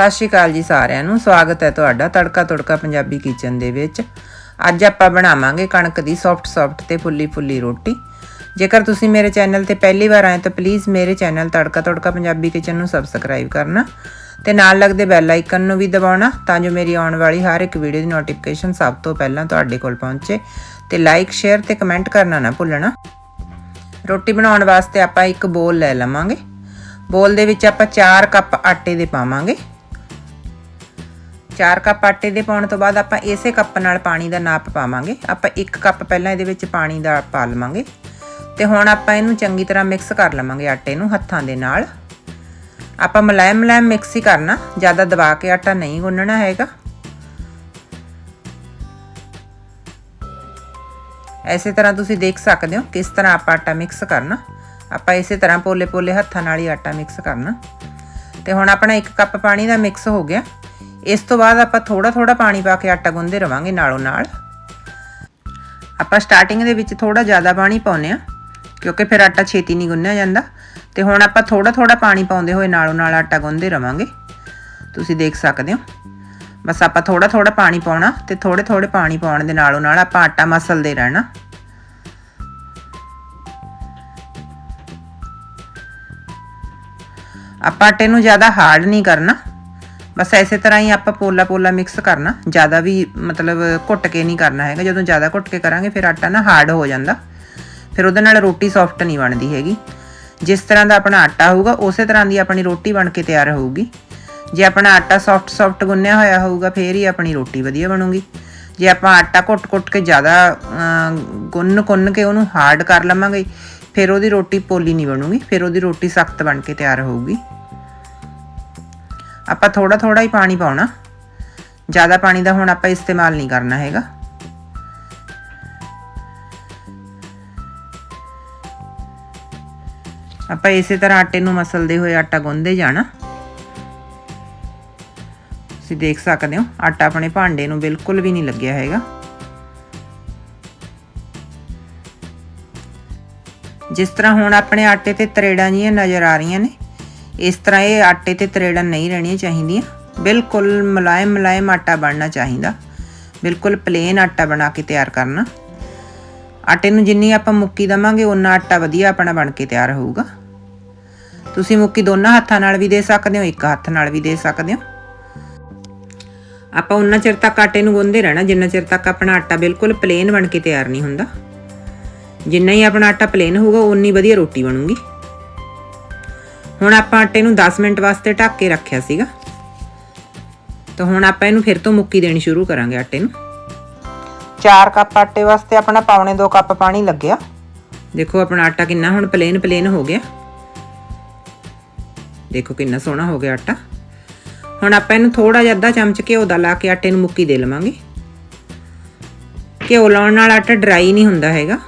ਸਤਿ ਸ਼੍ਰੀ ਅਕਾਲ ਜੀ ਸਾਰਿਆਂ ਨੂੰ। ਸਵਾਗਤ ਹੈ ਤੁਹਾਡਾ ਤੜਕਾ ਤੁੜਕਾ ਪੰਜਾਬੀ ਕਿਚਨ ਦੇ ਵਿੱਚ। ਅੱਜ ਆਪਾਂ ਬਣਾਵਾਂਗੇ ਕਣਕ ਦੀ ਸੌਫਟ ਸੌਫਟ ਤੇ ਫੁੱਲੀ ਫੁੱਲੀ ਰੋਟੀ। ਜੇਕਰ ਤੁਸੀਂ ਮੇਰੇ ਚੈਨਲ ਤੇ ਪਹਿਲੀ ਵਾਰ ਆਏ ਤਾਂ ਪਲੀਜ਼ ਮੇਰੇ ਚੈਨਲ ਤੜਕਾ ਤੜਕਾ ਪੰਜਾਬੀ ਕਿਚਨ ਨੂੰ ਸਬਸਕ੍ਰਾਈਬ ਕਰਨਾ ਤੇ ਨਾਲ ਲੱਗਦੇ ਬੈਲ ਆਈਕਨ ਨੂੰ ਵੀ ਦਬਾਉਣਾ ਤਾਂ ਜੋ ਮੇਰੀ ਆਉਣ ਵਾਲੀ ਹਰ ਇੱਕ ਵੀਡੀਓ ਦੀ ਨੋਟੀਫਿਕੇਸ਼ਨ ਸਭ ਤੋਂ ਪਹਿਲਾਂ ਤੁਹਾਡੇ ਕੋਲ ਪਹੁੰਚੇ ਤੇ ਲਾਈਕ ਸ਼ੇਅਰ ਤੇ ਕਮੈਂਟ ਕਰਨਾ ਨਾ ਭੁੱਲਣਾ। ਰੋਟੀ ਬਣਾਉਣ ਵਾਸਤੇ ਆਪਾਂ ਇੱਕ ਬੋਲ ਲੈ ਲਵਾਂਗੇ। ਬੋਲ ਦੇ ਵਿੱਚ ਆਪਾਂ 4 ਕੱਪ ਆਟੇ ਦੇ ਪਾਵਾਂਗੇ। 4 ਕੱਪ ਆਟੇ ਦੇ ਪਾਉਣ ਤੋਂ ਬਾਅਦ ਆਪਾਂ ਇਸੇ ਕੱਪ ਨਾਲ ਪਾਣੀ ਦਾ ਨਾਪ ਪਾਵਾਂਗੇ। ਆਪਾਂ 1 ਕੱਪ ਪਹਿਲਾਂ ਇਹਦੇ ਵਿੱਚ ਪਾਣੀ ਦਾ ਪਾ ਲਵਾਂਗੇ। ਤੇ ਹੁਣ ਆਪਾਂ ਇਹਨੂੰ ਚੰਗੀ ਤਰ੍ਹਾਂ ਮਿਕਸ ਕਰ ਲਵਾਂਗੇ ਆਟੇ ਨੂੰ ਹੱਥਾਂ ਦੇ ਨਾਲ। ਆਪਾਂ ਮਲਾਇਮ ਮਲਾਇਮ ਮਿਕਸ ਹੀ ਕਰਨਾ। ਜ਼ਿਆਦਾ ਦਬਾ ਕੇ ਆਟਾ ਨਹੀਂ ਗੁੰਨਣਾ ਹੈਗਾ। ਐਸੇ ਤਰ੍ਹਾਂ ਤੁਸੀਂ ਦੇਖ ਸਕਦੇ ਹੋ ਕਿਸ ਤਰ੍ਹਾਂ ਆਪਾਂ ਆਟਾ ਮਿਕਸ ਕਰਨਾ। ਆਪਾਂ ਇਸੇ ਤਰ੍ਹਾਂ ਪੋਲੇ-ਪੋਲੇ ਹੱਥਾਂ ਨਾਲ ਹੀ ਆਟਾ ਮਿਕਸ ਕਰਨਾ। ਤੇ ਹੁਣ ਆਪਣਾ 1 ਕੱਪ ਪਾਣੀ ਦਾ ਮਿਕਸ ਹੋ ਗਿਆ। ਇਸ ਤੋਂ ਬਾਅਦ ਆਪਾਂ ਥੋੜਾ-ਥੋੜਾ ਪਾਣੀ ਪਾ ਕੇ ਆਟਾ ਗੁੰਨਦੇ ਰਵਾਂਗੇ ਨਾਲੋਂ ਨਾਲ। ਆਪਾਂ ਸਟਾਰਟਿੰਗ ਦੇ ਵਿੱਚ ਥੋੜਾ ਜ਼ਿਆਦਾ ਪਾਣੀ ਪਾਉਨੇ ਆ ਕਿਉਂਕਿ ਫਿਰ ਆਟਾ ਛੇਤੀ ਨਹੀਂ ਗੁੰਨਿਆ ਜਾਂਦਾ। ਤੇ ਹੁਣ ਆਪਾਂ ਥੋੜਾ-ਥੋੜਾ ਪਾਣੀ ਪਾਉਂਦੇ ਹੋਏ ਨਾਲੋਂ ਨਾਲ ਆਟਾ ਗੁੰਨਦੇ ਰਵਾਂਗੇ। ਤੁਸੀਂ ਦੇਖ ਸਕਦੇ ਹੋ। ਬਸ ਆਪਾਂ ਥੋੜਾ-ਥੋੜਾ ਪਾਣੀ ਪਾਉਣਾ ਤੇ ਥੋੜੇ-ਥੋੜੇ ਪਾਣੀ ਪਾਉਣ ਦੇ ਨਾਲੋਂ ਨਾਲ ਆਪਾਂ ਆਟਾ ਮਸਲਦੇ ਰਹਿਣਾ। ਆਪਾਂ ਆਟੇ ਨੂੰ ਜ਼ਿਆਦਾ ਹਾਰਡ ਨਹੀਂ ਕਰਨਾ। ਬਸ ਐਸੇ ਤਰ੍ਹਾਂ ਹੀ ਆਪਾਂ ਪੋਲਾ ਪੋਲਾ ਮਿਕਸ ਕਰਨਾ। ਜ਼ਿਆਦਾ ਵੀ ਮਤਲਬ ਘੁੱਟ ਕੇ ਨਹੀਂ ਕਰਨਾ ਹੈਗਾ। ਜਦੋਂ ਜ਼ਿਆਦਾ ਘੁੱਟ ਕੇ ਕਰਾਂਗੇ, ਫਿਰ ਆਟਾ ਨਾ ਹਾਰਡ ਹੋ ਜਾਂਦਾ। ਫਿਰ ਉਹਦੇ ਨਾਲ ਰੋਟੀ ਸੌਫਟ ਨਹੀਂ ਬਣਦੀ ਹੈਗੀ। ਜਿਸ ਤਰ੍ਹਾਂ ਦਾ ਆਪਣਾ ਆਟਾ ਹੋਊਗਾ, ਉਸੇ ਤਰ੍ਹਾਂ ਦੀ ਆਪਣੀ ਰੋਟੀ ਬਣ ਕੇ ਤਿਆਰ ਹੋਊਗੀ। ਜੇ ਆਪਣਾ ਆਟਾ ਸੌਫਟ ਸੌਫਟ ਗੁੰਨਿਆ ਹੋਇਆ ਹੋਊਗਾ, ਫੇਰ ਹੀ ਆਪਣੀ ਰੋਟੀ ਵਧੀਆ ਬਣੂਗੀ। ਜੇ ਆਪਾਂ ਆਟਾ ਘੁੱਟ-ਘੁੱਟ ਕੇ ਜ਼ਿਆਦਾ ਗੁੰਨ-ਗੁੰਨ ਕੇ ਉਹਨੂੰ ਹਾਰਡ ਕਰ ਲਵਾਂਗੇ, ਫਿਰ ਉਹਦੀ ਰੋਟੀ ਪੋਲੀ ਨਹੀਂ ਬਣੂਗੀ। ਫਿਰ ਉਹਦੀ ਰੋਟੀ ਸਖਤ ਬਣ ਕੇ ਤਿਆਰ ਹੋਊਗੀ। ਆਪਾਂ ਥੋੜਾ ਥੋੜਾ ਹੀ ਪਾਣੀ ਪਾਉਣਾ। ਜ਼ਿਆਦਾ ਪਾਣੀ ਦਾ ਹੁਣ ਆਪਾਂ ਇਸਤੇਮਾਲ ਨਹੀਂ ਕਰਨਾ ਹੈਗਾ। ਆਪਾਂ ਇਸੇ ਤਰ੍ਹਾਂ ਆਟੇ ਨੂੰ ਮਸਲਦੇ ਹੋਏ ਆਟਾ ਗੁੰਨਦੇ ਜਾਣਾ। ਤੁਸੀਂ ਦੇਖ ਸਕਦੇ ਹੋ, ਆਟਾ ਆਪਣੇ ਭਾਂਡੇ ਨੂੰ ਬਿਲਕੁਲ ਵੀ ਨਹੀਂ ਲੱਗਿਆ ਹੈਗਾ। ਜਿਸ ਤਰ੍ਹਾਂ ਹੁਣ ਆਪਣੇ ਆਟੇ ਤੇ ਤਰੇੜਾਂ ਜੀਆਂ ਨਜ਼ਰ ਆ ਰਹੀਆਂ ਨੇ ਇਸ ਤਰ੍ਹਾਂ ਇਹ ਆਟੇ ਤੇ ਤਰੇੜਾਂ ਨਹੀਂ ਰਹਿਣੀਆਂ ਚਾਹੀਦੀਆਂ। ਬਿਲਕੁਲ ਮਲਾਇਮ ਮਲਾਇਮ ਆਟਾ ਬਣਨਾ ਚਾਹੀਦਾ। ਬਿਲਕੁਲ ਪਲੇਨ ਆਟਾ ਬਣਾ ਕੇ ਤਿਆਰ ਕਰਨਾ। ਆਟੇ ਨੂੰ ਜਿੰਨੀ ਆਪਾਂ ਮੁੱਕੀ ਦਵਾਂਗੇ ਉਨਾ ਆਟਾ ਵਧੀਆ ਆਪਣਾ ਬਣ ਕੇ ਤਿਆਰ ਹੋਊਗਾ। ਤੁਸੀਂ ਮੁੱਕੀ ਦੋਨਾਂ ਹੱਥਾਂ ਨਾਲ ਵੀ ਦੇ ਸਕਦੇ ਹੋ, ਇੱਕ ਹੱਥ ਨਾਲ ਵੀ ਦੇ ਸਕਦੇ ਹੋ। ਆਪਾਂ ਉਨਾ ਚਿਰ ਤੱਕ ਆਟੇ ਨੂੰ ਗੁੰਨਦੇ ਰਹਿਣਾ, ਜਿੰਨਾ ਚਿਰ ਤੱਕ ਆਪਣਾ ਆਟਾ ਬਿਲਕੁਲ ਪਲੇਨ ਬਣ ਕੇ ਤਿਆਰ ਨਹੀਂ ਹੁੰਦਾ। ਜਿੰਨਾ ਹੀ ਆਪਣਾ ਆਟਾ ਪਲੇਨ ਹੋਊਗਾ ਉਨੀ ਵਧੀਆ ਰੋਟੀ ਬਣੂਗੀ। ਹੁਣ ਆਪਾਂ ਆਟੇ ਨੂੰ 10 ਮਿੰਟ ਵਾਸਤੇ ਢੱਕ ਕੇ ਰੱਖਿਆ ਸੀਗਾ। ਤਾਂ ਹੁਣ ਆਪਾਂ ਇਹਨੂੰ ਫਿਰ ਤੋਂ ਮੁੱਕੀ ਦੇਣੀ ਸ਼ੁਰੂ ਕਰਾਂਗੇ ਆਟੇ ਨੂੰ। 4 ਕੱਪ ਆਟੇ ਵਾਸਤੇ ਆਪਣਾ ਪੌਣੇ 2 ਕੱਪ ਪਾਣੀ ਲੱਗਿਆ। ਦੇਖੋ ਆਪਣਾ ਆਟਾ ਕਿੰਨਾ ਹੁਣ ਪਲੇਨ ਪਲੇਨ ਹੋ ਗਿਆ। ਦੇਖੋ ਕਿੰਨਾ ਸੋਹਣਾ ਹੋ ਗਿਆ ਆਟਾ। ਹੁਣ ਆਪਾਂ ਇਹਨੂੰ ਥੋੜਾ ਜਿਹਾ ਅੱਧਾ ਚਮਚ ਘਿਓ ਦਾ ਲਾ ਕੇ ਆਟੇ ਨੂੰ ਮੁੱਕੀ ਦੇ ਲਵਾਂਗੇ। ਘਿਓ ਲਾਉਣ ਨਾਲ ਆਟਾ ਡਰਾਈ ਨਹੀਂ ਹੁੰਦਾ ਹੈਗਾ।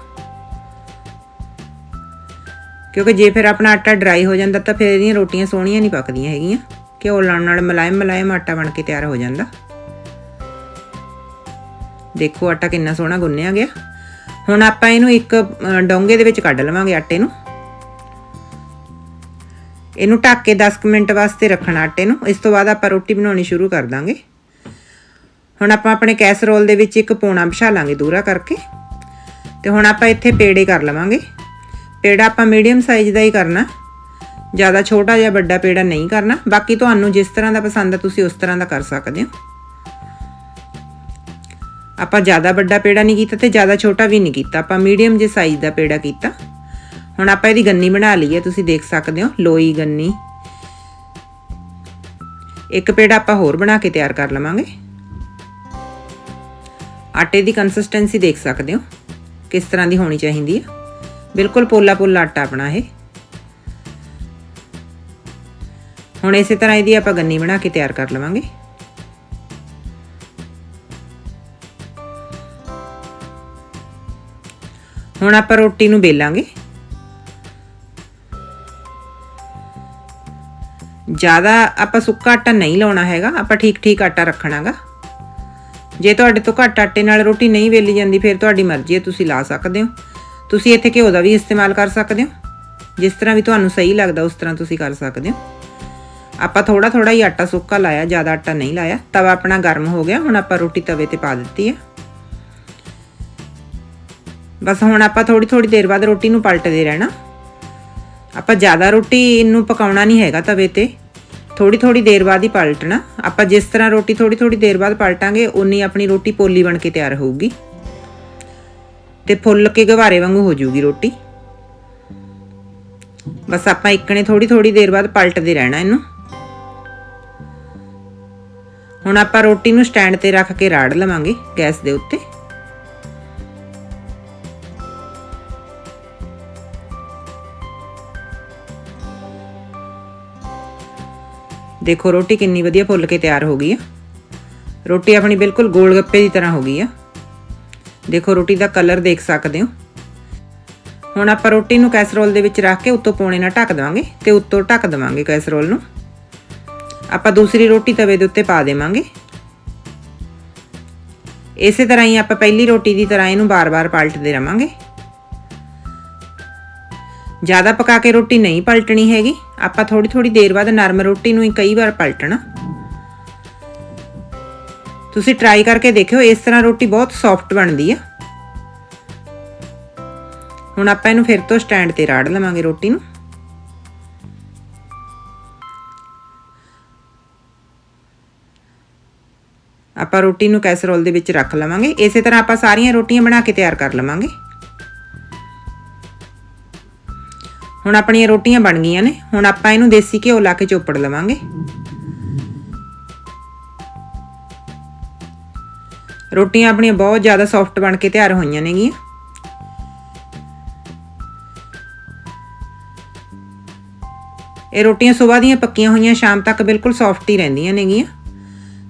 ਕਿਉਂਕਿ ਜੇ ਫਿਰ ਆਪਣਾ ਆਟਾ ਡਰਾਈ ਹੋ ਜਾਂਦਾ ਤਾਂ ਫਿਰ ਇਹਦੀਆਂ ਰੋਟੀਆਂ ਸੋਹਣੀਆਂ ਨਹੀਂ ਪੱਕਦੀਆਂ ਹੈਗੀਆਂ। ਘਿਓ ਲਾਉਣ ਨਾਲ ਮਲਾਇਮ ਮਲਾਇਮ ਆਟਾ ਬਣ ਕੇ ਤਿਆਰ ਹੋ ਜਾਂਦਾ। ਦੇਖੋ ਆਟਾ ਕਿੰਨਾ ਸੋਹਣਾ ਗੁੰਨਿਆ ਗਿਆ। ਹੁਣ ਆਪਾਂ ਇਹਨੂੰ ਇੱਕ ਡੋਂਗੇ ਦੇ ਵਿੱਚ ਕੱਢ ਲਵਾਂਗੇ ਆਟੇ ਨੂੰ। ਇਹਨੂੰ ਢੱਕ ਕੇ 10 ਮਿੰਟ ਵਾਸਤੇ ਰੱਖਣਾ ਆਟੇ ਨੂੰ। ਇਸ ਤੋਂ ਬਾਅਦ ਆਪਾਂ ਰੋਟੀ ਬਣਾਉਣੀ ਸ਼ੁਰੂ ਕਰ ਦਾਂਗੇ। ਹੁਣ ਆਪਾਂ ਆਪਣੇ ਕੈਸਰੋਲ ਦੇ ਵਿੱਚ ਇੱਕ ਪੋਣਾ ਵਿਛਾ ਲਾਂਗੇ ਦੂਰਾ ਕਰਕੇ। ਤੇ ਹੁਣ ਆਪਾਂ ਇੱਥੇ ਪੇੜੇ ਕਰ ਲਵਾਂਗੇ। ਪੇੜਾ ਆਪਾਂ ਮੀਡੀਅਮ ਸਾਈਜ਼ ਦਾ ਹੀ ਕਰਨਾ। ਜ਼ਿਆਦਾ ਛੋਟਾ ਜਾਂ ਵੱਡਾ ਪੇੜਾ ਨਹੀਂ ਕਰਨਾ। ਬਾਕੀ ਤੁਹਾਨੂੰ ਜਿਸ ਤਰ੍ਹਾਂ ਦਾ ਪਸੰਦ ਹੈ ਤੁਸੀਂ ਉਸ ਤਰ੍ਹਾਂ ਦਾ ਕਰ ਸਕਦੇ ਹੋ। ਆਪਾਂ ਜ਼ਿਆਦਾ ਵੱਡਾ ਪੇੜਾ ਨਹੀਂ ਕੀਤਾ ਤੇ ਜ਼ਿਆਦਾ ਛੋਟਾ ਵੀ ਨਹੀਂ ਕੀਤਾ। ਆਪਾਂ ਮੀਡੀਅਮ ਜੇ ਸਾਈਜ਼ ਦਾ ਪੇੜਾ ਕੀਤਾ। ਹੁਣ ਆਪਾਂ ਇਹਦੀ ਗੰਨੀ ਬਣਾ ਲਈ ਹੈ ਤੁਸੀਂ ਦੇਖ ਸਕਦੇ ਹੋ, ਲੋਈ ਗੰਨੀ। ਇੱਕ ਪੇੜਾ ਆਪਾਂ ਹੋਰ ਬਣਾ ਕੇ ਤਿਆਰ ਕਰ ਲਵਾਂਗੇ। ਆਟੇ ਦੀ ਕੰਸਿਸਟੈਂਸੀ ਦੇਖ ਸਕਦੇ ਹੋ, ਕਿਸ ਤਰ੍ਹਾਂ ਦੀ ਹੋਣੀ ਚਾਹੀਦੀ ਹੈ। ਬਿਲਕੁਲ ਪੋਲਾ ਪੋਲਾ ਆਟਾ ਆਪਣਾ ਇਹ। ਹੁਣ ਇਸੇ ਤਰ੍ਹਾਂ ਇਹਦੀ ਆਪਾਂ ਗੰਨੀ ਬਣਾ ਕੇ ਤਿਆਰ ਕਰ ਲਵਾਂਗੇ। ਹੁਣ ਆਪਾਂ ਰੋਟੀ ਨੂੰ ਬੇਲਾਂਗੇ। ਜ਼ਿਆਦਾ ਆਪਾਂ ਸੁੱਕਾ ਆਟਾ ਨਹੀਂ ਲਾਉਣਾ ਹੈਗਾ, ਆਪਾਂ ਠੀਕ ਠੀਕ ਆਟਾ ਰੱਖਣਾਗਾ। ਜੇ ਤੁਹਾਡੇ ਤੋਂ ਘੱਟ ਆਟੇ ਨਾਲ ਰੋਟੀ ਨਹੀਂ ਵੇਲੀ ਜਾਂਦੀ, ਫਿਰ ਤੁਹਾਡੀ ਮਰਜ਼ੀ ਹੈ, ਤੁਸੀਂ ਲਾ ਸਕਦੇ ਹੋ। ਤੁਸੀਂ ਇੱਥੇ ਘਿਓ ਦਾ ਵੀ ਇਸਤੇਮਾਲ ਕਰ ਸਕਦੇ ਹੋ। ਜਿਸ ਤਰ੍ਹਾਂ ਵੀ ਤੁਹਾਨੂੰ ਸਹੀ ਲੱਗਦਾ, ਉਸ ਤਰ੍ਹਾਂ ਤੁਸੀਂ ਕਰ ਸਕਦੇ ਹੋ। ਆਪਾਂ ਥੋੜਾ ਥੋੜਾ ਹੀ ਆਟਾ ਸੁੱਕਾ ਲਾਇਆ, ਜ਼ਿਆਦਾ ਆਟਾ ਨਹੀਂ ਲਾਇਆ। ਤਵਾ ਆਪਣਾ ਗਰਮ ਹੋ ਗਿਆ, ਹੁਣ ਆਪਾਂ ਰੋਟੀ ਤਵੇ ਤੇ ਪਾ ਦਿੱਤੀ ਹੈ। ਬਸ ਹੁਣ ਆਪਾਂ ਥੋੜੀ ਥੋੜੀ ਦੇਰ ਬਾਅਦ ਰੋਟੀ ਨੂੰ ਪਲਟਦੇ ਰਹਿਣਾ। ਆਪਾਂ ਜ਼ਿਆਦਾ ਰੋਟੀ ਇਹਨੂੰ ਪਕਾਉਣਾ ਨਹੀਂ ਹੈਗਾ ਤਵੇ ਤੇ। ਥੋੜੀ ਥੋੜੀ ਦੇਰ ਬਾਅਦ ਹੀ ਪਲਟਣਾ। ਆਪਾਂ ਜਿਸ ਤਰ੍ਹਾਂ ਰੋਟੀ ਥੋੜੀ ਥੋੜੀ ਦੇਰ ਬਾਅਦ ਪਲਟਾਂਗੇ ਉਨੀ ਆਪਣੀ ਰੋਟੀ ਪੋਲੀ ਬਣ ਕੇ ਤਿਆਰ ਹੋਊਗੀ। ਤੇ ਫੁੱਲ ਕੇ ਗਵਾਰੇ ਵਾਂਗੂ ਹੋ ਜਾਊਗੀ ਰੋਟੀ। ਬਸ ਆਪਾਂ ਇੱਕ ਨੇ ਥੋੜੀ ਥੋੜੀ ਦੇਰ ਬਾਅਦ ਪਲਟਦੇ ਰਹਿਣਾ ਇਹਨੂੰ। ਹੁਣ ਆਪਾਂ ਰੋਟੀ ਨੂੰ ਸਟੈਂਡ ਤੇ ਰੱਖ ਕੇ ਰਾੜ ਲਵਾਂਗੇ ਗੈਸ ਦੇ ਉੱਤੇ। ਦੇਖੋ ਰੋਟੀ ਕਿੰਨੀ ਵਧੀਆ ਫੁੱਲ ਕੇ ਤਿਆਰ ਹੋ ਗਈ ਆ। ਰੋਟੀ ਆਪਣੀ ਬਿਲਕੁਲ ਗੋਲ ਗੱਪੇ ਦੀ ਤਰ੍ਹਾਂ ਹੋ ਗਈ ਆ। ਦੇਖੋ ਰੋਟੀ ਦਾ ਕਲਰ ਦੇਖ ਸਕਦੇ ਹੋ। ਹੁਣ ਆਪਾਂ ਰੋਟੀ ਨੂੰ ਕੈਸਰੋਲ ਦੇ ਵਿੱਚ ਰੱਖ ਕੇ ਉੱਤੋਂ ਪੌਣੇ ਨਾਲ ਢੱਕ ਦੇਵਾਂਗੇ ਤੇ ਉੱਤੋਂ ਢੱਕ ਦੇਵਾਂਗੇ ਕੈਸਰੋਲ ਨੂੰ। ਆਪਾਂ ਦੂਸਰੀ ਰੋਟੀ ਤਵੇ ਦੇ ਉੱਤੇ ਪਾ ਦੇਵਾਂਗੇ। ਇਸੇ ਤਰ੍ਹਾਂ ਹੀ ਆਪਾਂ ਪਹਿਲੀ ਰੋਟੀ ਦੀ ਤਰ੍ਹਾਂ ਇਹਨੂੰ ਬਾਰ-ਬਾਰ ਪਲਟਦੇ ਰਵਾਂਗੇ। ਜ਼ਿਆਦਾ ਪਕਾ ਕੇ ਰੋਟੀ ਨਹੀਂ ਪਲਟਣੀ ਹੈਗੀ। ਆਪਾਂ ਥੋੜੀ ਥੋੜੀ ਦੇਰ ਬਾਅਦ ਨਰਮ ਰੋਟੀ ਨੂੰ ਹੀ ਕਈ ਵਾਰ ਪਲਟਣਾ। ਤੁਸੀਂ ਟਰਾਈ ਕਰਕੇ ਦੇਖਿਓ, ਇਸ ਤਰ੍ਹਾਂ ਰੋਟੀ ਬਹੁਤ ਸੌਫਟ ਬਣਦੀ ਆ। ਹੁਣ ਆਪਾਂ ਇਹਨੂੰ ਫਿਰ ਤੋਂ ਸਟੈਂਡ ਤੇ ਰਾੜ ਲਵਾਂਗੇ ਰੋਟੀ ਨੂੰ। ਆਪਾਂ ਰੋਟੀ ਨੂੰ ਕੈਸਰੋਲ ਦੇ ਵਿੱਚ ਰੱਖ ਲਵਾਂਗੇ। ਇਸੇ ਤਰ੍ਹਾਂ ਆਪਾਂ ਸਾਰੀਆਂ ਰੋਟੀਆਂ ਬਣਾ ਕੇ ਤਿਆਰ ਕਰ ਲਵਾਂਗੇ। ਹੁਣ ਆਪਣੀਆਂ ਰੋਟੀਆਂ ਬਣ ਗਈਆਂ ਨੇ। ਹੁਣ ਆਪਾਂ ਇਹਨੂੰ ਦੇਸੀ ਘਿਓ ਲਾ ਕੇ ਚੋਪੜ ਲਵਾਂਗੇ। ਰੋਟੀਆਂ ਆਪਣੀਆਂ ਬਹੁਤ ਜ਼ਿਆਦਾ ਸੌਫਟ ਬਣ ਕੇ ਤਿਆਰ ਹੋਈਆਂ ਨੇਗੀਆਂ। ਇਹ ਰੋਟੀਆਂ ਸਵੇਰ ਦੀਆਂ ਪੱਕੀਆਂ ਹੋਈਆਂ, ਸ਼ਾਮ ਤੱਕ ਬਿਲਕੁਲ ਸੌਫਟ ਹੀ ਰਹਿੰਦੀਆਂ ਨੇਗੀਆਂ।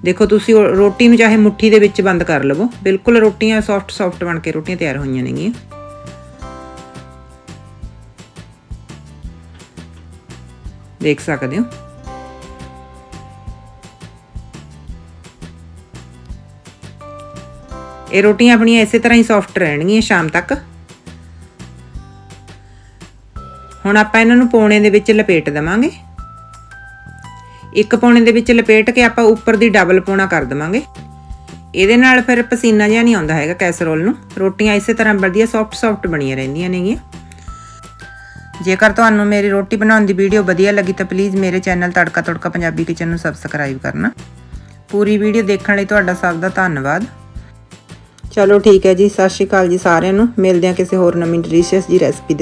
ਦੇਖੋ ਤੁਸੀਂ ਰੋਟੀ ਨੂੰ ਚਾਹੇ ਮੁੱਠੀ ਦੇ ਵਿੱਚ ਬੰਦ ਕਰ ਲਵੋ, ਬਿਲਕੁਲ ਰੋਟੀਆਂ ਸੌਫਟ ਸੌਫਟ ਬਣ ਕੇ ਰੋਟੀਆਂ ਤਿਆਰ ਹੋਈਆਂ ਨੇਗੀਆਂ। ਦੇਖ ਸਕਦੇ ਹੋ? ਇਹ ਰੋਟੀਆਂ ਆਪਣੀਆਂ ਇਸੇ ਤਰ੍ਹਾਂ ਹੀ ਸੌਫਟ ਰਹਿਣਗੀਆਂ ਸ਼ਾਮ ਤੱਕ। ਹੁਣ ਆਪਾਂ ਇਹਨਾਂ ਨੂੰ ਪੌਣੇ ਦੇ ਵਿੱਚ ਲਪੇਟ ਦਵਾਂਗੇ। ਇੱਕ ਪੌਣੇ ਦੇ ਵਿੱਚ ਲਪੇਟ ਕੇ ਆਪਾਂ ਉੱਪਰ ਦੀ ਡਬਲ ਪੌਣਾ ਕਰ ਦਵਾਂਗੇ। ਇਹਦੇ ਨਾਲ ਫਿਰ ਪਸੀਨਾ ਜਿਹਾ ਨਹੀਂ ਆਉਂਦਾ ਹੈਗਾ ਕੈਸਰੋਲ ਨੂੰ। ਰੋਟੀਆਂ ਇਸੇ ਤਰ੍ਹਾਂ ਵਧੀਆ ਸੌਫਟ ਸੌਫਟ ਬਣੀਆਂ ਰਹਿੰਦੀਆਂ ਨੇਗੀਆਂ। ਜੇਕਰ ਤੁਹਾਨੂੰ ਮੇਰੀ ਰੋਟੀ ਬਣਾਉਣ ਦੀ ਵੀਡੀਓ ਵਧੀਆ ਲੱਗੀ ਤਾਂ ਪਲੀਜ਼ ਮੇਰੇ ਚੈਨਲ ਤੜਕਾ ਤੜਕਾ ਪੰਜਾਬੀ ਕਿਚਨ ਨੂੰ ਸਬਸਕ੍ਰਾਈਬ ਕਰਨਾ। ਪੂਰੀ ਵੀਡੀਓ ਦੇਖਣ ਲਈ ਤੁਹਾਡਾ ਸਭ ਦਾ ਧੰਨਵਾਦ। ਚਲੋ ਠੀਕ ਹੈ ਜੀ, ਸਤਿ ਸ਼੍ਰੀ ਅਕਾਲ ਜੀ ਸਾਰਿਆਂ ਨੂੰ। ਮਿਲਦੇ ਹਾਂ ਕਿਸੇ ਹੋਰ ਨਵੀਂ ਡਿਲੀਸ਼ੀਅਸ ਜੀ ਰੈਸਪੀ ਦੇ